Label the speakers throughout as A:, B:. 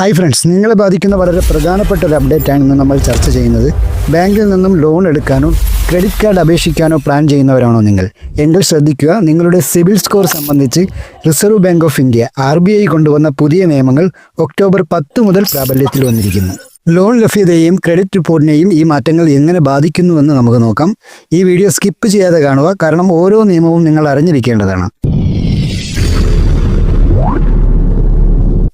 A: Hi friends നിങ്ങളെ ബാധിക്കുന്ന വളരെ പ്രധാനപ്പെട്ട ഒരു അപ്ഡേറ്റ് ആണ് ഇന്ന് നമ്മൾ ചർച്ച ചെയ്യുന്നത്. ബാങ്കിൽ നിന്നും ലോൺ എടുക്കാനോ ക്രെഡിറ്റ് കാർഡ് അപേക്ഷിക്കാനോ പ്ലാൻ ചെയ്യുന്നവരാണോ നിങ്ങൾ? എങ്കിൽ ശ്രദ്ധിക്കുക നിങ്ങളുടെ സിവിൽ സ്കോർ സംബന്ധിച്ച് Reserve Bank of India R B I കൊണ്ടുവന്ന പുതിയ നിയമങ്ങൾ ഒക്ടോബർ പത്ത് മുതൽ പ്രാബല്യത്തിൽ വന്നിരിക്കുന്നു. ലോൺ ലഭ്യതയെയും ക്രെഡിറ്റ് റിപ്പോർട്ടിനെയും ഈ മാറ്റങ്ങൾ എങ്ങനെ ബാധിക്കുന്നുവെന്ന് നമുക്ക് നോക്കാം. ഈ വീഡിയോ സ്കിപ്പ് ചെയ്യാതെ കാണുക കാരണം ഓരോ നിയമവും നിങ്ങൾ അറിഞ്ഞിരിക്കേണ്ടതാണ്.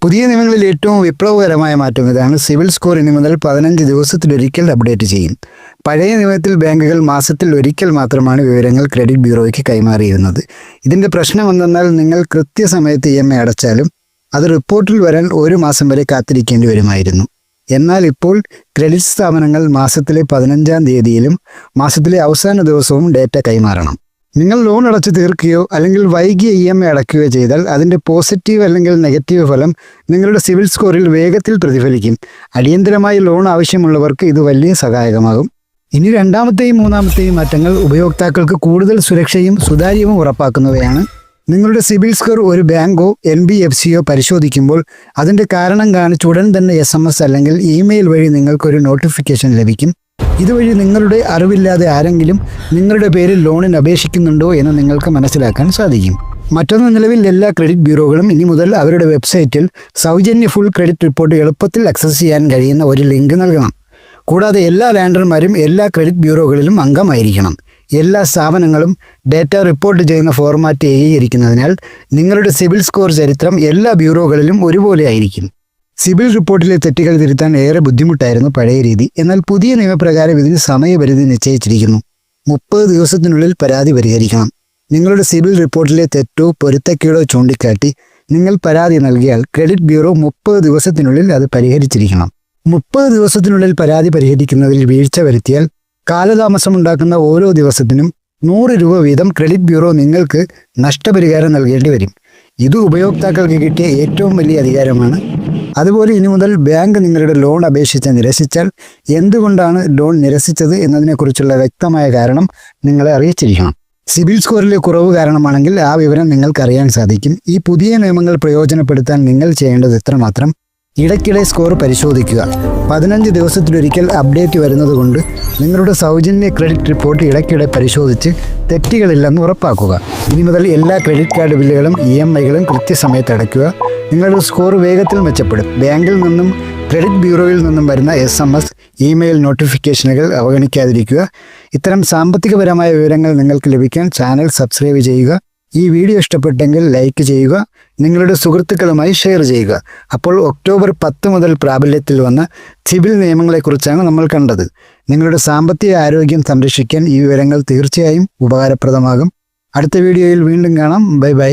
A: പുതിയ നിയമങ്ങളിൽ ഏറ്റവും വിപ്ലവകരമായ മാറ്റം ഇതാണ് സിവിൽ സ്കോർ ഇനി മുതൽ പതിനഞ്ച് ദിവസത്തിലൊരിക്കൽ അപ്ഡേറ്റ് ചെയ്യും. പഴയ നിയമത്തിൽ ബാങ്കുകൾ മാസത്തിൽ ഒരിക്കൽ മാത്രമാണ് വിവരങ്ങൾ ക്രെഡിറ്റ് ബ്യൂറോയ്ക്ക് കൈമാറിയിരുന്നത്. ഇതിന്റെ പ്രശ്നം എന്തെന്നാൽ നിങ്ങൾ കൃത്യസമയത്ത് ഇ എം ഐ അടച്ചാലും അത് റിപ്പോർട്ടിൽ വരാൻ ഒരു മാസം വരെ കാത്തിരിക്കേണ്ടി വരുമായിരുന്നു. എന്നാൽ ഇപ്പോൾ ക്രെഡിറ്റ് സ്ഥാപനങ്ങൾ മാസത്തിലെ പതിനഞ്ചാം തീയതിയിലും മാസത്തിലെ അവസാന ദിവസവും ഡേറ്റ കൈമാറണം. നിങ്ങൾ ലോൺ അടച്ചു തീർക്കുകയോ അല്ലെങ്കിൽ വൈകിയ ഇ എം ഐ അടയ്ക്കുകയോ ചെയ്താൽ അതിന്റെ പോസിറ്റീവ് അല്ലെങ്കിൽ നെഗറ്റീവ് ഫലം നിങ്ങളുടെ സിവിൽ സ്കോറിൽ വേഗത്തിൽ പ്രതിഫലിക്കും. അടിയന്തരമായി ലോൺ ആവശ്യമുള്ളവർക്ക് ഇത് വലിയ സഹായകമാകും. ഇനി രണ്ടാമത്തെയും മൂന്നാമത്തെയും മാറ്റങ്ങൾ ഉപയോക്താക്കൾക്ക് കൂടുതൽ സുരക്ഷയും സുതാര്യവും ഉറപ്പാക്കുന്നവയാണ്. നിങ്ങളുടെ സിവിൽ സ്കോർ ഒരു ബാങ്കോ എൻ ബി എഫ് സിയോ പരിശോധിക്കുമ്പോൾ അതിന്റെ കാരണം കാണിച്ച് ഉടൻ തന്നെ എസ് എം എസ് അല്ലെങ്കിൽ ഇമെയിൽ വഴി നിങ്ങൾക്കൊരു നോട്ടിഫിക്കേഷൻ ലഭിക്കും. ഇതുവഴി നിങ്ങളുടെ അറിവില്ലാതെ ആരെങ്കിലും നിങ്ങളുടെ പേരിൽ ലോണിന് അപേക്ഷിക്കുന്നുണ്ടോ എന്ന് നിങ്ങൾക്ക് മനസ്സിലാക്കാൻ സാധിക്കും. മറ്റൊന്ന് നിലവിൽ എല്ലാ ക്രെഡിറ്റ് ബ്യൂറോകളും ഇനി മുതൽ അവരുടെ വെബ്സൈറ്റിൽ സൗജന്യ ഫുൾ ക്രെഡിറ്റ് റിപ്പോർട്ട് എളുപ്പത്തിൽ ആക്സസ് ചെയ്യാൻ കഴിയുന്ന ഒരു ലിങ്ക് നൽകണം. കൂടാതെ എല്ലാ ലാൻഡർമാരും എല്ലാ ക്രെഡിറ്റ് ബ്യൂറോകളിലും അംഗമായിരിക്കണം. എല്ലാ സ്ഥാപനങ്ങളും ഡാറ്റ റിപ്പോർട്ട് ചെയ്യുന്ന ഫോർമാറ്റ് ഏകീകരിക്കുന്നതിനാൽ നിങ്ങളുടെ സിവിൽ സ്കോർ ചരിത്രം എല്ലാ ബ്യൂറോകളിലും ഒരുപോലെ ആയിരിക്കും. സിബിൽ റിപ്പോർട്ടിലെ തെറ്റുകൾ തിരുത്താൻ ഏറെ ബുദ്ധിമുട്ടായിരുന്നു പഴയ രീതി. എന്നാൽ പുതിയ നിയമപ്രകാരം ഇതിന് സമയപരിധി നിശ്ചയിച്ചിരിക്കുന്നു. മുപ്പത് ദിവസത്തിനുള്ളിൽ പരാതി പരിഹരിക്കണം. നിങ്ങളുടെ സിവിൽ റിപ്പോർട്ടിലെ തെറ്റോ പൊരുത്തക്കേടോ ചൂണ്ടിക്കാട്ടി നിങ്ങൾ പരാതി നൽകിയാൽ ക്രെഡിറ്റ് ബ്യൂറോ മുപ്പത് ദിവസത്തിനുള്ളിൽ അത് പരിഹരിച്ചിരിക്കണം. മുപ്പത് ദിവസത്തിനുള്ളിൽ പരാതി പരിഹരിക്കുന്നതിൽ വീഴ്ച വരുത്തിയാൽ കാലതാമസമുണ്ടാക്കുന്ന ഓരോ ദിവസത്തിനും നൂറ് രൂപ വീതം ക്രെഡിറ്റ് ബ്യൂറോ നിങ്ങൾക്ക് നഷ്ടപരിഹാരം നൽകേണ്ടി വരും. ഇത് ഉപയോക്താക്കൾക്ക് കിട്ടിയ ഏറ്റവും വലിയ അധികാരമാണ് അതുപോലെ ഇനി മുതൽ ബാങ്ക് നിങ്ങളുടെ ലോൺ അപേക്ഷിച്ച് നിരസിച്ചാൽ എന്തുകൊണ്ടാണ് ലോൺ നിരസിച്ചത് എന്നതിനെക്കുറിച്ചുള്ള വ്യക്തമായ കാരണം നിങ്ങളെ അറിയിച്ചിരിക്കണം. സിബിൽ സ്കോറിലെ കുറവ് കാരണമാണെങ്കിൽ ആ വിവരം നിങ്ങൾക്കറിയാൻ സാധിക്കും. ഈ പുതിയ നിയമങ്ങൾ പ്രയോജനപ്പെടുത്താൻ നിങ്ങൾ ചെയ്യേണ്ടത് ഇത്രമാത്രം. ഇടയ്ക്കിടെ സ്കോർ പരിശോധിക്കുക. പതിനഞ്ച് ദിവസത്തിലൊരിക്കൽ അപ്ഡേറ്റ് വരുന്നതുകൊണ്ട് നിങ്ങളുടെ സൗജന്യ ക്രെഡിറ്റ് റിപ്പോർട്ട് ഇടയ്ക്കിടെ പരിശോധിച്ച് തെറ്റുകളില്ലെന്ന് ഉറപ്പാക്കുക. ഇനി മുതൽ എല്ലാ ക്രെഡിറ്റ് കാർഡ് ബില്ലുകളും ഇ എം ഐകളും കൃത്യസമയത്ത് അടയ്ക്കുക. നിങ്ങളുടെ സ്കോർ വേഗത്തിൽ മെച്ചപ്പെടും. ബാങ്കിൽ നിന്നും ക്രെഡിറ്റ് ബ്യൂറോയിൽ നിന്നും വരുന്ന എസ് എം എസ് ഇമെയിൽ നോട്ടിഫിക്കേഷനുകൾ അവഗണിക്കാതിരിക്കുക. ഇത്തരം സാമ്പത്തികപരമായ വിവരങ്ങൾ നിങ്ങൾക്ക് ലഭിക്കാൻ ചാനൽ സബ്സ്ക്രൈബ് ചെയ്യുക. ഈ വീഡിയോ ഇഷ്ടപ്പെട്ടെങ്കിൽ ലൈക്ക് ചെയ്യുക. നിങ്ങളുടെ സുഹൃത്തുക്കളുമായി ഷെയർ ചെയ്യുക. അപ്പോൾ ഒക്ടോബർ പത്ത് മുതൽ പ്രാബല്യത്തിൽ വന്ന സിവിൽ നിയമങ്ങളെക്കുറിച്ചാണ് നമ്മൾ കണ്ടത്. നിങ്ങളുടെ സാമ്പത്തിക ആരോഗ്യം സംരക്ഷിക്കാൻ ഈ വിവരങ്ങൾ തീർച്ചയായും ഉപകാരപ്രദമാകും. അടുത്ത വീഡിയോയിൽ വീണ്ടും കാണാം. Bye bye